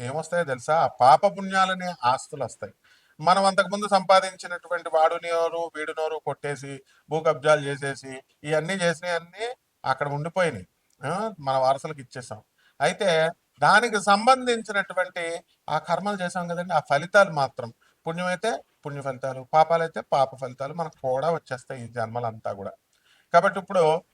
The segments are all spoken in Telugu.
ఏమొస్తాయో తెలుసా? పాప పుణ్యాలనే ఆస్తులు వస్తాయి మనం అంతకుముందు సంపాదించినటువంటి వాడుని నోరు వీడు నోరు కొట్టేసి భూ కబ్జాలు చేసేసి ఇవన్నీ చేసినవన్నీ అక్కడ ఉండిపోయినాయి. మన వారసులకు ఇచ్చేసాం. అయితే దానికి సంబంధించినటువంటి ఆ కర్మలు చేసాం కదండి. ఆ ఫలితాలు మాత్రం పుణ్యమైతే పుణ్య ఫలితాలు పాపాలైతే పాప ఫలితాలు మనకు కూడా వచ్చేస్తాయి ఈ జన్మలంతా కూడా. కాబట్టి ఇప్పుడు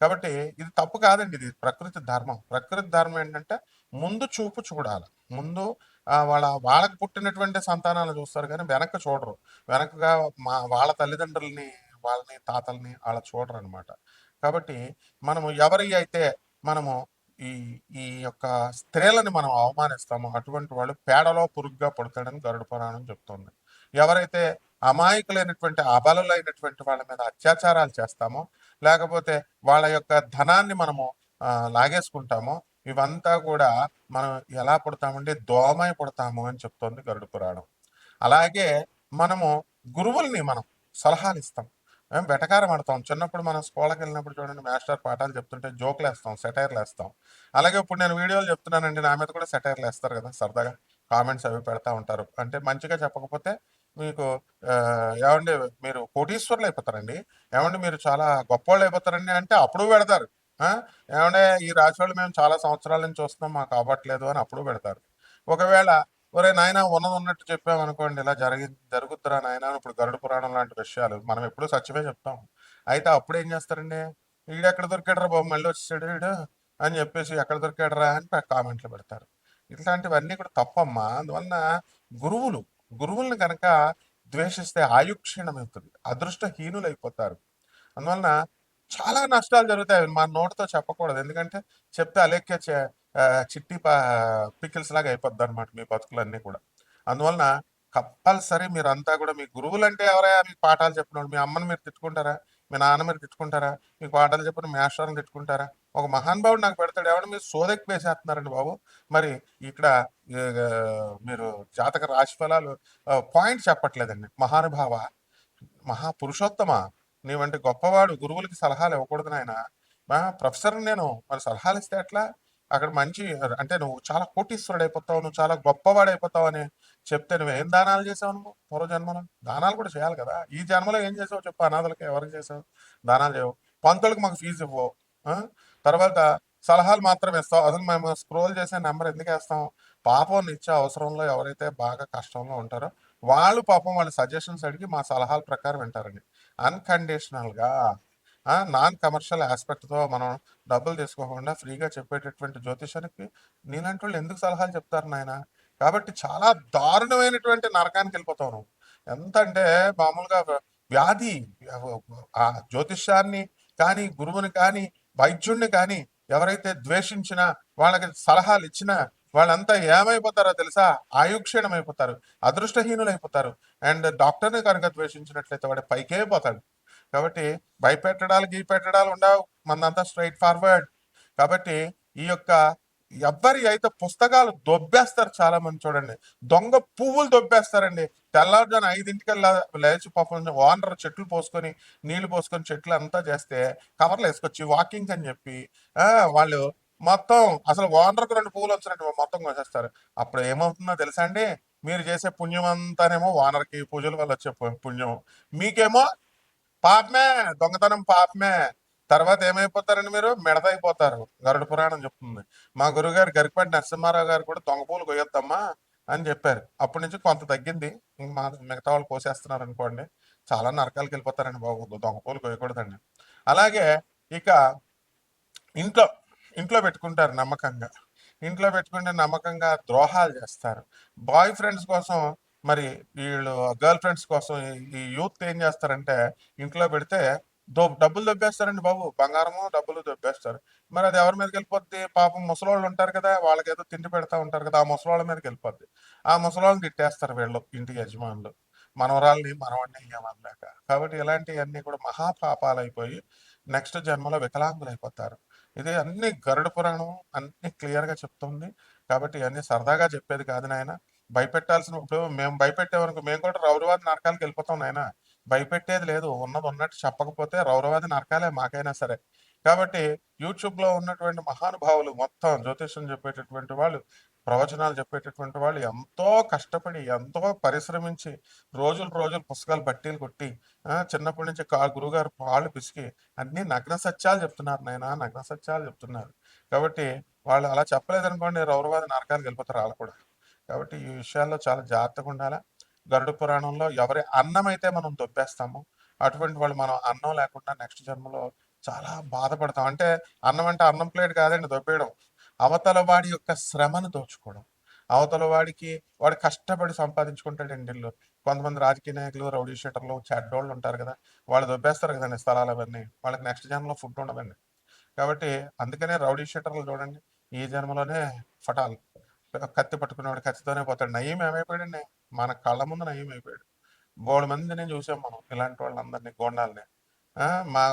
కాబట్టి ఇది తప్పు కాదండి ఇది ప్రకృతి ధర్మం. ప్రకృతి ధర్మం ఏంటంటే ముందు చూపు చూడాలి. ముందు వాళ్ళ వాళ్ళకి పుట్టినటువంటి సంతానాలు చూస్తారు కానీ వెనక చూడరు. వెనకగా మా వాళ్ళ తల్లిదండ్రులని వాళ్ళని తాతల్ని అలా చూడరు అనమాట కాబట్టి మనము ఎవరి అయితే మనము ఈ ఈ యొక్క స్త్రీలని మనం అవమానిస్తామో అటువంటి వాళ్ళు పేడలో పురుగ్గా పుడతాడని గరుడ పురాణం చెప్తుంది. ఎవరైతే అమాయకులైనటువంటి అబలులైనటువంటి వాళ్ళ మీద అత్యాచారాలు చేస్తామో లేకపోతే వాళ్ళ యొక్క ధనాన్ని మనము లాగేసుకుంటాము. ఇవంతా కూడా మనం ఎలా పుడతామంటే దోమై పుడతాము అని చెప్తోంది గరుడ పురాణం. అలాగే మనము గురువుల్ని మనం సలహాలు ఇస్తాం. మేము వెటకారం ఆడతాం. చిన్నప్పుడు మనం స్కూల్కి వెళ్ళినప్పుడు చూడండి మాస్టర్ పాఠాలు చెప్తుంటే జోకులు వేస్తాం సెటైర్లు వేస్తాం. అలాగే ఇప్పుడు నేను వీడియోలు చెప్తున్నానండి నా మీద కూడా సెటైర్లు వేస్తారు కదా సరదాగా కామెంట్స్ అవి పెడతా ఉంటారు. అంటే మంచిగా చెప్పకపోతే మీకు ఏమండి మీరు కోటీశ్వర్లు అయిపోతారండి. ఏమండి మీరు చాలా గొప్పవాళ్ళు అయిపోతారండి అంటే అప్పుడు పెడతారు. ఏమంటే ఈ రాశి వాళ్ళు మేము చాలా సంవత్సరాల నుంచి వస్తున్నాం మాకు అవ్వట్లేదు అని అప్పుడు పెడతారు. ఒకవేళ ఒరే నాయన ఉన్నది ఉన్నట్టు చెప్పామనుకోండి ఇలా జరిగి జరుగుతురా నాయన ఇప్పుడు గరుడ పురాణం లాంటి విషయాలు మనం ఎప్పుడు సత్యమే చెప్తాం అయితే అప్పుడు ఏం చేస్తారండి? వీడు ఎక్కడ దొరికాడరా బాబు మళ్ళీ వచ్చేసాడు వీడు అని చెప్పేసి ఎక్కడ దొరికాడరా అని కామెంట్లు పెడతారు. ఇట్లాంటివన్నీ కూడా తప్పమ్మా. అందువల్ల గురువులు గురువుల్ని కనుక ద్వేషిస్తే ఆయుక్షీణమవుతుంది అదృష్టహీనులు అయిపోతారు అందువలన చాలా నష్టాలు జరుగుతాయి అవి మా నోటితో చెప్పకూడదు. ఎందుకంటే చెప్తే అలెక్కే చే- చిట్టి పికిల్స్ లాగా అయిపోద్ది అనమాట మీ బతుకులన్నీ కూడా. అందువలన కంపల్సరీ మీరంతా కూడా మీ గురువులు అంటే ఎవరైనా మీకు పాఠాలు చెప్పినోడు మీ అమ్మని మీరు తిట్టుకుంటారా? మీ నాన్న మీరు తిట్టుకుంటారా? మీకు పాఠాలు చెప్పిన మేస్టర్ని తిట్టుకుంటారా? ఒక మహానుభావుడు నాకు పెడతాడు. ఎవడ మీరు సోదకి వేసేస్తున్నారండి బాబు. మరి ఇక్కడ మీరు జాతక రాశి ఫలాలు పాయింట్ చెప్పట్లేదండి. మహానుభావ మహాపురుషోత్తమ నీవంటి గొప్పవాడు గురువులకి సలహాలు ఇవ్వకూడదు నాయన. ప్రొఫెసర్ నేను మరి సలహాలు ఇస్తే ఎట్లా? అక్కడ మంచి అంటే నువ్వు చాలా కోటీశ్వరుడు అయిపోతావు నువ్వు చాలా గొప్పవాడు అయిపోతావు అని చెప్తే నువ్వు ఏం దానాలు చేసావు నువ్వు పూర్వ జన్మలో దానాలు కూడా చేయాలి కదా. ఈ జన్మలో ఏం చేసావు చెప్పు అనాథలకి ఎవరికి చేసావు? దానాలు చేయవు. పంతులకు మాకు ఫీజు ఇవ్వవు తర్వాత సలహాలు మాత్రం ఇస్తాం అసలు మేము స్క్రోల్ చేసే నెంబర్ ఎందుకు వేస్తాం? పాపం ఇచ్చే అవసరంలో ఎవరైతే బాగా కష్టంలో ఉంటారో వాళ్ళు పాపం వాళ్ళ సజెషన్స్ అడిగి మా సలహాల ప్రకారం వింటారండి. అన్కండిషనల్గా నాన్ కమర్షియల్ ఆస్పెక్ట్తో మనం డబ్బులు తీసుకోకుండా ఫ్రీగా చెప్పేటటువంటి జ్యోతిషానికి నీలాంటి వాళ్ళు ఎందుకు సలహాలు చెప్తారు నాయన? కాబట్టి చాలా దారుణమైనటువంటి నరకానికి వెళ్ళిపోతావు నువ్వు. ఎంత అంటే మామూలుగా వ్యాధి ఆ జ్యోతిష్యాన్ని కానీ గురువుని కానీ వైద్యుణ్ణి కానీ ఎవరైతే ద్వేషించినా వాళ్ళకి సలహాలు ఇచ్చినా వాళ్ళంతా ఏమైపోతారో తెలుసా? ఆయుక్షీణం అయిపోతారు అదృష్టహీనులు అయిపోతారు అండ్ డాక్టర్ని కనుక ద్వేషించినట్లయితే వాడు పైకే పోతాడు. కాబట్టి భయపెట్టడాలు గీపెట్టడాలు ఉండవు. మనంతా స్ట్రైట్ ఫార్వర్డ్. కాబట్టి ఈ యొక్క ఎవ్వరి అయితే పుస్తకాలు దొబ్బేస్తారు చాలా మంది చూడండి. దొంగ పువ్వులు దొబ్బేస్తారండి. తెల్లవారుజాను ఐదింటికల్లా లేచి పాపం ఓనర్ చెట్లు పోసుకొని నీళ్ళు పోసుకొని చెట్లు అంతా చేస్తే కవర్లు వేసుకొచ్చి వాకింగ్ అని చెప్పి వాళ్ళు మొత్తం అసలు ఓనర్కి రెండు పువ్వులు వచ్చినట్టు మొత్తం కోసేస్తారు. అప్పుడు ఏమవుతుందో తెలుసా అండి? మీరు చేసే పుణ్యం అంతానేమో ఓనర్కి పూజల వల్ల వచ్చే పుణ్యం. మీకేమో పాపమే దొంగతనం పాపమే. తర్వాత ఏమైపోతారండి మీరు? మిడతైపోతారు. గరుడ పురాణం చెప్తుంది. మా గురుగారు గరికపాటి నరసింహారావు గారు కూడా దొంగ పూలు కొయ్యొద్దమ్మా అని చెప్పారు. అప్పటి నుంచి కొంత తగ్గింది. ఇంక మా మిగతా వాళ్ళు కోసేస్తున్నారు అనుకోండి. చాలా నరకాలకు వెళ్ళిపోతారండి బాబు. దొంగ పూలు కొయ్యకూడదండి. అలాగే ఇక ఇంట్లో ఇంట్లో పెట్టుకుంటారు నమ్మకంగా. ఇంట్లో పెట్టుకుంటే నమ్మకంగా ద్రోహాలు చేస్తారు. బాయ్ ఫ్రెండ్స్ కోసం మరి వీళ్ళు గర్ల్ ఫ్రెండ్స్ కోసం ఈ- యూత్ ఏం చేస్తారంటే ఇంట్లో పెడితే డబ్బులు దొబ్బేస్తారండి బాబు. బంగారము డబ్బులు దొబ్బేస్తారు. మరి అది ఎవరి మీదకి వెళ్ళిపోద్ది? పాపం ముసలోళ్ళు ఉంటారు కదా వాళ్ళకి ఏదో తిండి పెడతా ఉంటారు కదా ఆ ముసలోళ్ళ మీదకి వెళ్ళిపోద్ది. ఆ ముసలోళ్ళని తిట్టేస్తారు వీళ్ళు ఇంటి యజమానులు. మనవరాల్ని మనవాడిని ఇయ్యమనలేక కాబట్టి ఇలాంటివన్నీ కూడా మహాపాపాలు అయిపోయి నెక్స్ట్ జన్మలో వికలాంగులు అయిపోతారు. ఇది అన్ని గరుడ పురాణం అన్ని క్లియర్గా చెప్తుంది. కాబట్టి ఇవన్నీ సరదాగా చెప్పేది కాదు నాయన. భయపెట్టాల్సిన ఇప్పుడు మేము భయపెట్టేవరకు మేము కూడా రౌరవాది నరకాలకు వెళ్ళిపోతాం నాయన. భయపెట్టేది లేదు. ఉన్నది ఉన్నట్టు చెప్పకపోతే రౌరవాది నరకాలే మాకైనా సరే. కాబట్టి యూట్యూబ్లో ఉన్నటువంటి మహానుభావులు మొత్తం జ్యోతిష్యం చెప్పేటటువంటి వాళ్ళు ప్రవచనాలు చెప్పేటటువంటి వాళ్ళు ఎంతో కష్టపడి ఎంతో పరిశ్రమించి రోజులు రోజులు పుస్తకాలు బట్టీలు కొట్టి చిన్నప్పటి నుంచి కా గురుగారు పాళ్ళు పిసికి అన్ని నగ్న సత్యాలు చెప్తున్నారు నాయన నగ్న సత్యాలు చెప్తున్నారు. కాబట్టి వాళ్ళు అలా చెప్పలేదనుకోండి రౌరవాది నరకానికి వెళ్ళిపోతారు వాళ్ళు కూడా. కాబట్టి ఈ విషయాల్లో చాలా జాగ్రత్తగా ఉండాలా? గరుడ పురాణంలో ఎవరి అన్నం అయితే మనం దొబ్బేస్తామో అటువంటి వాళ్ళు మనం అన్నం లేకుండా నెక్స్ట్ జన్మలో చాలా బాధపడతాం. అంటే అన్నం అంటే అన్నం ప్లేట్ కాదండి దొబ్బేయడం. అవతల వాడి యొక్క శ్రమను దోచుకోవడం. అవతల వాడికి వాడు కష్టపడి సంపాదించుకుంటాడండి ఇల్లు. కొంతమంది రాజకీయ నాయకులు రౌడీ షీటర్లు చెడ్డోళ్ళు ఉంటారు కదా వాళ్ళు దొబ్బేస్తారు కదండి స్థలాలు అవన్నీ. వాళ్ళకి నెక్స్ట్ జన్మలో ఫుడ్ ఉండదండి. కాబట్టి అందుకనే రౌడీ షీటర్లు చూడండి ఈ జన్మలోనే ఫటాలు. కత్తి పట్టుకునేవాడు కత్తితోనే పోతాడు. నయ్యం ఏమైపోయాడండి? మన కళ్ళ ముందు నయ్యం అయిపోయాడు బోడు మందిని చూసాం మనం ఇలాంటి వాళ్ళందరినీ గోండాలని. మా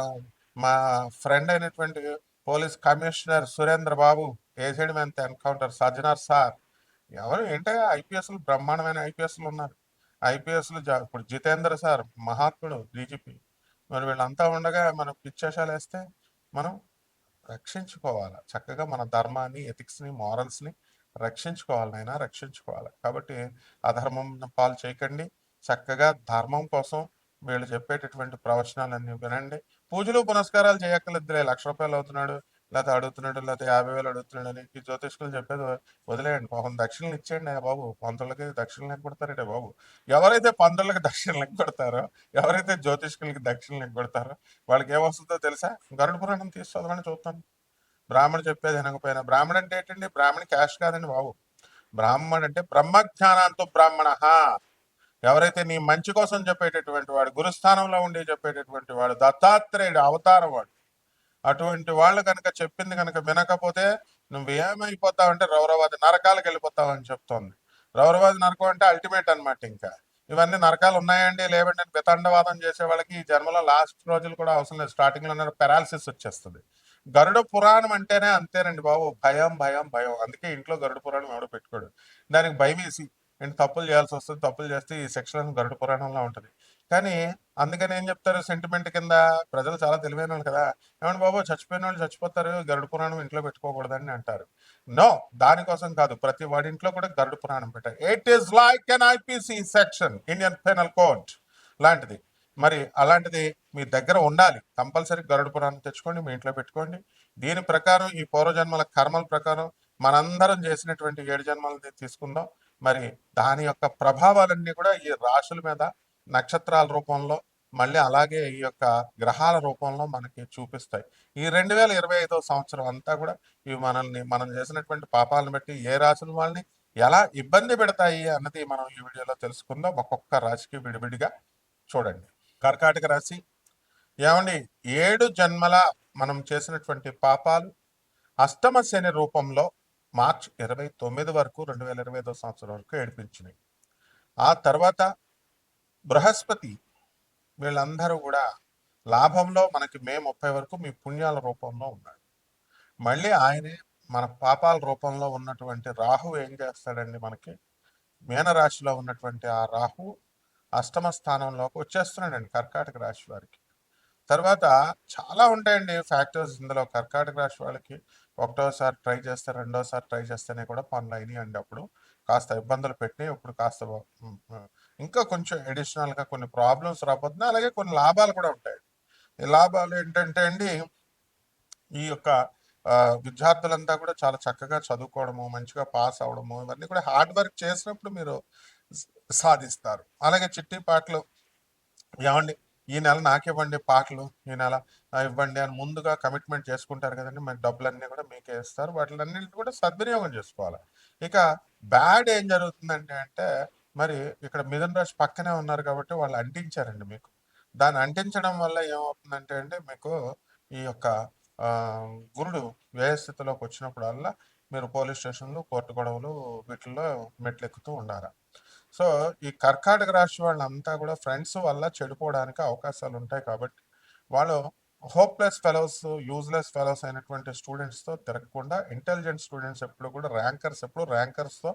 మా ఫ్రెండ్ అయినటువంటి పోలీస్ కమిషనర్ సురేంద్ర బాబు ఏసైడ్ మెంత ఎన్కౌంటర్? సజ్జనార్ సార్. ఎవరు? ఏంటో? ఐపీఎస్లు బ్రహ్మాండమైన ఐపీఎస్లు ఉన్నారు. ఐపీఎస్లు ఇప్పుడు జితేంద్ర సార్ మహాత్ముడు డీజీపీ. మరి వీళ్ళంతా ఉండగా మనం పిచ్చేషాలు వేస్తే మనం రక్షించుకోవాలి? చక్కగా మన ధర్మాన్ని ఎథిక్స్ని మారల్స్ని రక్షించుకోవాలి నాయన రక్షించుకోవాలి. కాబట్టి అధర్మం పాలు చేయకండి. చక్కగా ధర్మం కోసం వీళ్ళు చెప్పేటటువంటి ప్రవచనాలన్నీ వినండి. పూజలు పునస్కారాలు చేయక్కర్లేదులే. లక్ష రూపాయలు అవుతున్నాడు లేకపోతే అడుగుతున్నాడు లేకపోతే యాభై వేలు అడుగుతున్నాడు అని ఈ జ్యోతిష్కులు చెప్పేది వదిలేయండి. పాపం దక్షిణలు ఇచ్చేయండి బాబు. పంతులకి దక్షిణలు లెక్క కొడతారంటే బాబు? ఎవరైతే పంతులకి దక్షిణ లెక్క కొడతారో ఎవరైతే జ్యోతిష్కులకి దక్షిణ లెక్క కొడతారో వాళ్ళకి ఏమొస్తుందో తెలుసా? గరుడు పురాణం తీసి చూస్తాను. బ్రాహ్మణ చెప్పేది వినకపోయినా బ్రాహ్మణ అంటే ఏంటండి? బ్రాహ్మణ క్యాష్ కాదండి బాబు. బ్రాహ్మణ అంటే బ్రహ్మజ్ఞానాంతో బ్రాహ్మణ. ఎవరైతే నీ మంచి కోసం చెప్పేటటువంటి వాడు గురుస్థానంలో ఉండి చెప్పేటటువంటి వాడు దత్తాత్రేయుడు అవతారం వాడు అటువంటి వాళ్ళు కనుక చెప్పింది కనుక వినకపోతే నువ్వు ఏమైపోతావంటే రౌరవాది నరకాలకు వెళ్ళిపోతావని చెప్తోంది. రౌరవాది నరకం అంటే అల్టిమేట్ అన్నమాట ఇంకా. ఇవన్నీ నరకాలు ఉన్నాయండి లేవండి అని వితండవాదం చేసే వాళ్ళకి ఈ జన్మలో లాస్ట్ రోజులు కూడా అవసరం లేదు. స్టార్టింగ్లో పెరాలసిస్ వచ్చేస్తుంది. గరుడ పురాణం అంటేనే అంతేనండి బాబు. భయం భయం భయం. అందుకే ఇంట్లో గరుడ పురాణం ఎవడో పెట్టుకోడు. దానికి భయం వేసి ఏంటి తప్పులు చేయాల్సి వస్తుంది తప్పులు చేస్తే ఈ సెక్షన్ గరుడ పురాణంలో ఉంటుంది. కానీ అందుకని ఏం చెప్తారు సెంటిమెంట్ కింద? ప్రజలు చాలా తెలివైన వాళ్ళు కదా. ఏమండి బాబు చచ్చిపోయిన వాళ్ళు చచ్చిపోతారు గరుడ పురాణం ఇంట్లో పెట్టుకోకూడదని అంటారు. నో దానికోసం కాదు. ప్రతి వాడి ఇంట్లో కూడా గరుడ పురాణం పెట్టారు it is like an IPC section Indian penal code లాంటిది. మరి అలాంటిది మీ దగ్గర ఉండాలి. కంపల్సరీ గరుడ పురాణం తెచ్చుకోండి మీ ఇంట్లో పెట్టుకోండి. దీని ప్రకారం ఈ పూర్వజన్మల కర్మల ప్రకారం మనందరం చేసినటువంటి ఏడు జన్మలని తీసుకుందాం. మరి దాని యొక్క ప్రభావాలన్నీ కూడా ఈ రాశుల మీద నక్షత్రాల రూపంలో మళ్ళీ అలాగే ఈ యొక్క గ్రహాల రూపంలో మనకి చూపిస్తాయి. ఈ రెండు వేల ఇరవై ఐదో సంవత్సరం అంతా కూడా ఇవి మనల్ని మనం చేసినటువంటి పాపాలను బట్టి ఏ రాశుల వాళ్ళని ఎలా ఇబ్బంది పెడతాయి అన్నది మనం ఈ వీడియోలో తెలుసుకుందాం. ఒక్కొక్క రాశికి విడివిడిగా చూడండి. కర్కాటక రాశి. ఏమండి ఏడు జన్మల మనం చేసినటువంటి పాపాలు అష్టమ శని రూపంలో మార్చ్ ఇరవై తొమ్మిది వరకు రెండు వేల ఇరవై ఐదో సంవత్సరం వరకు ఏడిపించినాయి. ఆ తర్వాత బృహస్పతి వీళ్ళందరూ కూడా లాభంలో మనకి మే ముప్పై వరకు మీ పుణ్యాల రూపంలో ఉన్నాడు మళ్ళీ ఆయనే మన పాపాల రూపంలో ఉన్నటువంటి రాహు ఏం చేస్తాడండి మనకి? మీనరాశిలో ఉన్నటువంటి ఆ రాహు అష్టమ స్థానంలోకి వచ్చేస్తున్నాడండి కర్కాటక రాశి వారికి. తర్వాత చాలా ఉంటాయండి ఫ్యాక్టర్స్ ఇందులో. కర్కాటక రాశి వాళ్ళకి ఒకటోసారి ట్రై చేస్తే రెండోసారి ట్రై చేస్తేనే కూడా పనులు అయినాయి అండి అప్పుడు. కాస్త ఇబ్బందులు పెట్టి ఇప్పుడు కాస్త ఇంకా కొంచెం అడిషనల్గా కొన్ని ప్రాబ్లమ్స్ రాబోతున్నాయి అలాగే కొన్ని లాభాలు కూడా ఉంటాయి ఈ లాభాలు ఏంటంటే అండి ఈ యొక్క విద్యార్థులంతా కూడా చాలా చక్కగా చదువుకోవడము మంచిగా పాస్ అవడము ఇవన్నీ కూడా హార్డ్ వర్క్ చేసినప్పుడు మీరు సాధిస్తారు. అలాగే చిట్టి పాటలు ఏమండి ఈ నెల నాకివ్వండి పాటలు ఈ నెల ఇవ్వండి అని ముందుగా కమిట్మెంట్ చేసుకుంటారు కదండి మరి డబ్బులన్నీ కూడా మీకే ఇస్తారు. వాటిలన్నింటినీ కూడా సద్వినియోగం చేసుకోవాలి. ఇక బ్యాడ్ ఏం జరుగుతుందంటే అంటే మరి ఇక్కడ మిథున్ రాశి పక్కనే ఉన్నారు కాబట్టి వాళ్ళు అంటించారండి మీకు. దాన్ని అంటించడం వల్ల ఏమవుతుందంటే అండి మీకు ఈ యొక్క గురుడు వ్యయస్థితిలోకి వచ్చినప్పుడల్లా మీరు పోలీస్ స్టేషన్లు కోర్టు గొడవలు వీటిల్లో మెట్లెక్కుతూ ఉండాలి సో ఈ కర్కాటక రాశి వాళ్ళంతా కూడా ఫ్రెండ్స్ వల్ల చెడిపోవడానికి అవకాశాలు ఉంటాయి కాబట్టి వాళ్ళు హోప్లెస్ ఫెలోస్ యూజ్లెస్ ఫెలోస్ అయినటువంటి స్టూడెంట్స్తో తిరగకుండా ఇంటెలిజెంట్ స్టూడెంట్స్ ఎప్పుడు కూడా ర్యాంకర్స్ ఎప్పుడు ర్యాంకర్స్తో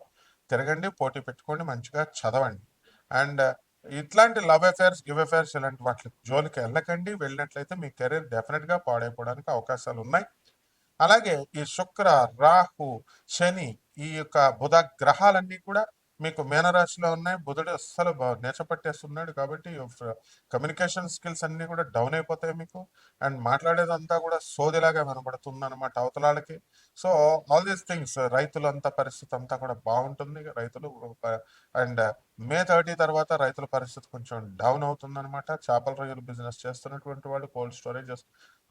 తిరగండి పోటీ పెట్టుకోండి మంచిగా చదవండి. అండ్ ఇట్లాంటి లవ్ అఫైర్స్ గివ్ అఫైర్స్ ఇలాంటి వాటి జోలికి వెళ్ళకండి. వెళ్ళినట్లయితే మీ కెరీర్ డెఫినెట్గా పాడైపోవడానికి అవకాశాలు ఉన్నాయి. అలాగే ఈ శుక్ర రాహు శని ఈ యొక్క బుధ గ్రహాలన్నీ కూడా మీకు మేనరాశిలో ఉన్నాయి. బుధుడు అస్సలు నేచపట్టేస్తున్నాడు కాబట్టి కమ్యూనికేషన్ స్కిల్స్ అన్ని కూడా డౌన్ అయిపోతాయి మీకు. అండ్ మాట్లాడేదంతా కూడా సోదిలాగా వినబడుతుంది అనమాట అవతలాలకి సో ఆల్ దీస్ థింగ్స్ రైతులంతా పరిస్థితి అంతా కూడా బాగుంటుంది. రైతులు అండ్ మే థర్టీ తర్వాత రైతుల పరిస్థితి కొంచెం డౌన్ అవుతుంది అనమాట చేపల రొయ్యలు బిజినెస్ చేస్తున్నటువంటి వాళ్ళు కోల్డ్ స్టోరేజ్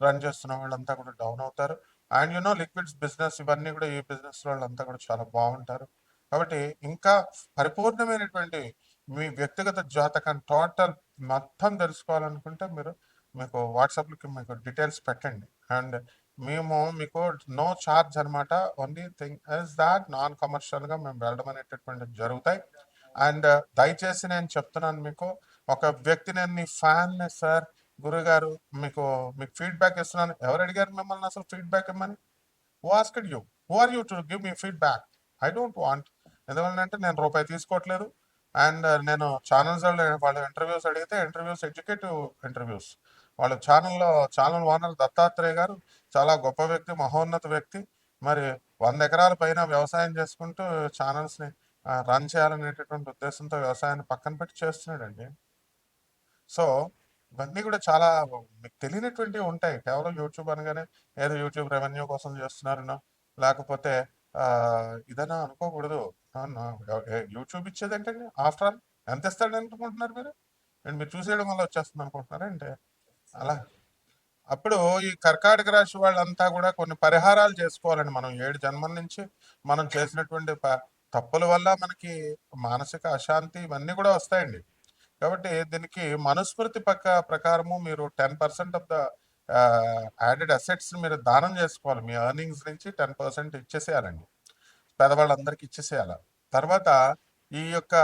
రన్ చేస్తున్న వాళ్ళంతా కూడా డౌన్ అవుతారు. అండ్ యూనో లిక్విడ్స్ బిజినెస్ ఇవన్నీ కూడా ఈ బిజినెస్ వాళ్ళంతా కూడా చాలా బాగుంటారు. కాబట్టి ఇంకా పరిపూర్ణమైనటువంటి మీ వ్యక్తిగత జాతకం టోటల్ మొత్తం తెలుసుకోవాలనుకుంటే మీరు మీకు వాట్సాప్లోకి మీకు డీటెయిల్స్ పెట్టండి. అండ్ మేము మీకు నో చార్జ్ అనమాట only thing is that non కమర్షియల్గా మేము వెళ్ళడం అనేటటువంటి జరుగుతాయి. అండ్ దయచేసి నేను చెప్తున్నాను మీకు ఒక వ్యక్తి నేను మీ ఫ్యాన్ సార్ గురుగారు మీకు మీకు ఫీడ్బ్యాక్ ఇస్తున్నాను. ఎవరు అడిగారు మిమ్మల్ని అసలు ఫీడ్బ్యాక్ ఇమ్మని? Who you who are you to give me feedback I don't want ఎందువల్లంటే నేను రూపాయి తీసుకోవట్లేదు. అండ్ నేను ఛానల్స్ వాళ్ళ ఇంటర్వ్యూస్ అడిగితే ఇంటర్వ్యూస్ ఎడ్యుకేటివ్ ఇంటర్వ్యూస్. వాళ్ళ ఛానల్లో ఛానల్ ఓనర్ దత్తాత్రేయ గారు చాలా గొప్ప వ్యక్తి మహోన్నత వ్యక్తి. మరి వంద ఎకరాల పైన వ్యవసాయం చేసుకుంటూ ఛానల్స్ని రన్ చేయాలనేటటువంటి ఉద్దేశంతో వ్యవసాయాన్ని పక్కన పెట్టి చేస్తున్నాడండి. సో ఇవన్నీ కూడా చాలా మీకు తెలియనటువంటివి ఉంటాయి. కేవలం యూట్యూబ్ అనగానే ఏదో యూట్యూబ్ రెవెన్యూ కోసం చేస్తున్నారనో లేకపోతే ఆ, అనుకోకూడదు. ఆ, చూపించేది ఏ- యూట్యూబ్ ఇచ్చేది ఏంటండి? ఆఫ్టర్ ఆల్ ఎంత ఇస్తాడు అనుకుంటున్నారు మీరు? అండ్ మీరు చూసేయడం వల్ల వచ్చేస్తుంది అనుకుంటున్నారా అంటే అలా. అప్పుడు ఈ కర్కాటక రాశి వాళ్ళంతా కూడా కొన్ని పరిహారాలు చేసుకోవాలండి మనం. ఏడు జన్మల నుంచి మనం చేసినటువంటి ప- తప్పుల వల్ల మనకి మానసిక అశాంతి ఇవన్నీ కూడా వస్తాయండి. కాబట్టి దీనికి మనుస్మృతి పక్క ప్రకారము మీరు ten percent of the added assets మీరు దానం చేసుకోవాలి. మీ ఎర్నింగ్స్ నుంచి టెన్ పర్సెంట్ ఇచ్చేసేయాలండి. పేదవాళ్ళందరికీ ఇచ్చేసేయాలి. తర్వాత ఈ యొక్క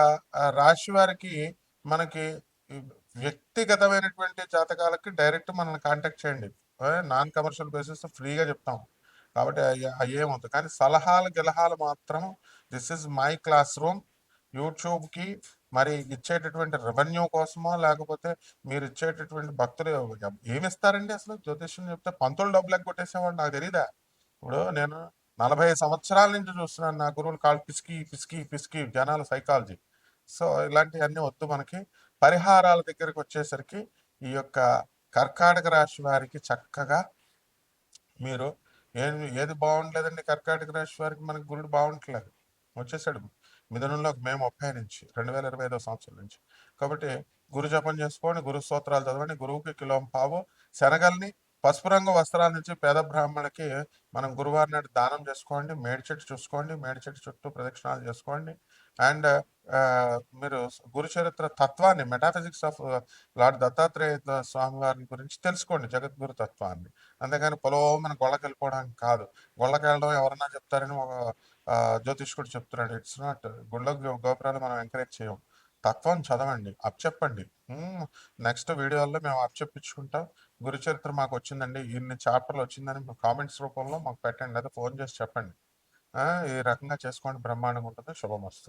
రాశి వారికి మనకి వ్యక్తిగతమైనటువంటి జాతకాలకి డైరెక్ట్ మనల్ని కాంటాక్ట్ చేయండి. నాన్ కమర్షియల్ బేసిస్ ఫ్రీగా చెప్తాం. కాబట్టి అయ్య- ఏమవుతుంది? కానీ సలహాలు గిలహాలు మాత్రం this is my class room. యూట్యూబ్కి మరి ఇచ్చేటటువంటి రెవెన్యూ కోసమో లేకపోతే మీరు ఇచ్చేటటువంటి భక్తులు ఏమి ఇస్తారండి అసలు? జ్యోతిష్యం చెప్తే పంతులు డబ్బులకు కొట్టేసేవాడు నాకు తెలియదా ఇప్పుడు నేను నలభై సంవత్సరాల నుంచి చూస్తున్నాను నా గురువులు కాళ్ళు పిసికి పిసికి పిసికి జనాల సైకాలజీ. సో ఇలాంటివన్నీ వద్దు మనకి. పరిహారాల దగ్గరికి వచ్చేసరికి ఈ యొక్క కర్కాటక రాశి వారికి చక్కగా మీరు ఏది ఏది బాగుండలేదండి కర్కాటక రాశి వారికి మనకి గురుడు బాగుంటలేదు. వచ్చేసాడు మిథునంలోకి మే ముప్పై నుంచి రెండు వేల ఇరవై ఐదో సంవత్సరం నుంచి. కాబట్టి గురు జపం చేసుకోండి గురు స్తోత్రాలు చదవండి గురువుకి కిలో పావు. శనగల్ని పసుపు రంగు వస్త్రాల నుంచి పేద బ్రాహ్మణులకి మనం గురువారం నాడు దానం చేసుకోండి మేడి చెట్టు చూసుకోండి మేడి చెట్టు చుట్టూ ప్రదక్షిణాలు చేసుకోండి. అండ్ మీరు గురు చరిత్ర తత్వాన్ని metaphysics of lord Dattatreya Swami వారిని గురించి తెలుసుకోండి జగద్గురు తత్వాన్ని. అంతేగాని పొలవమన గొళ్ళకి వెళ్ళిపోవడానికి కాదు. గొళ్ళకి వెళ్ళడం ఎవరన్నా చెప్తారని ఒక జ్యోతిష్కుడు చెప్తున్నాడు. ఇట్స్ నాట్ గుళ్ళ గోపురాలు మనం ఎంకరేజ్ చేయం తత్వం చదవండి అప్ చెప్పండి నెక్స్ట్ వీడియోల్లో మేము అప్ చెప్పించుకుంటాం గురుచరిత్ర మాకు వచ్చిందండి. ఇన్ని చాప్టర్లు వచ్చిందని కామెంట్స్ రూపంలో మాకు పెట్టండి. లేదా ఫోన్ చేసి చెప్పండి. ఈ రకంగా చేసుకోండి. బ్రహ్మాండంగా ఉంటుంది. శుభమస్తు.